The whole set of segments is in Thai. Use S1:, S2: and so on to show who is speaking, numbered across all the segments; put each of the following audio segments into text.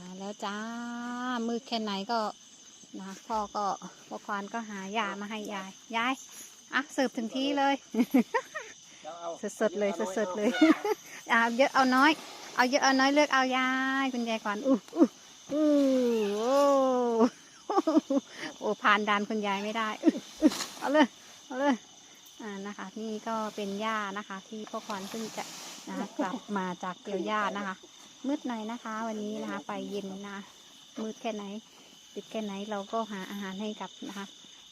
S1: มาแล้วจ้า มืดแค่ไหนก็นะพ่อก็พ่อควานก็หายามาให้ยาย ยาย อะสืบถึงที่เลย สดๆเลยสดๆเลย เอาเยอะเอาน้อย เอาเยอะเอาน้อยเลือกเอายาย คุณยายขวัญอู้อู้อู้โอ้โอ้ผ่านด่านคุณยายไม่ได้อื้ออื้อเอาเลย เอาเลย อ่านะคะ นี่ก็เป็นหญ้านะคะ ที่พ่อขวัญเพิ่งจะนะคะกลับมาจากเกี่ยวหญ้านะคะ มืดหน่อยนะคะ วันนี้นะคะ ไปเย็นนะมืดแค่ไหนดึกแค่ไหนเราก็หาอาหารให้กับนะคะ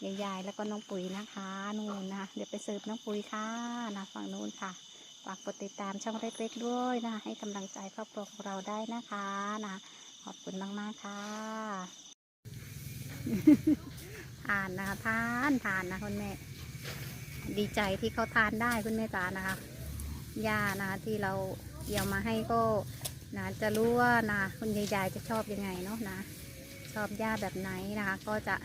S1: ยายๆแล้วก็น้องปุ๋ยนะคะนู่นนะคะเดี๋ยวไปเสิร์ฟน้องปุ๋ยค่ะนะฝั่งนู้นค่ะฝากกดติดตามช่องเล็กๆด้วยนะคะให้กำลังใจครอบครัวของเราได้นะคะนะขอบคุณมากๆค่ะทานนะคะทานทานนะคุณแม่ดีใจที่เขาทานได้คุณแม่จ๋านะคะย่านะคะที่เราเกี่ยวมาให้ก็ นะจะรู้ว่านะคุณยายๆจะชอบยังไงเนาะนะ ชอบหญ้าแบบไหนนะคะ ก็จะ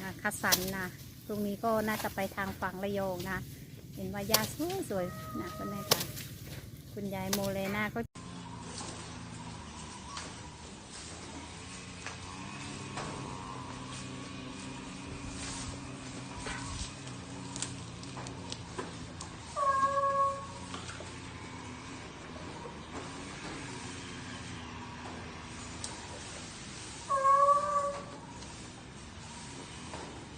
S1: นะคัดสรรนะตรงนี้ก็น่าจะไปทางฝั่งระยองนะ เห็นว่าหญ้าสวยๆนะคุณแม่จ๋าคุณยายโมเลนาก็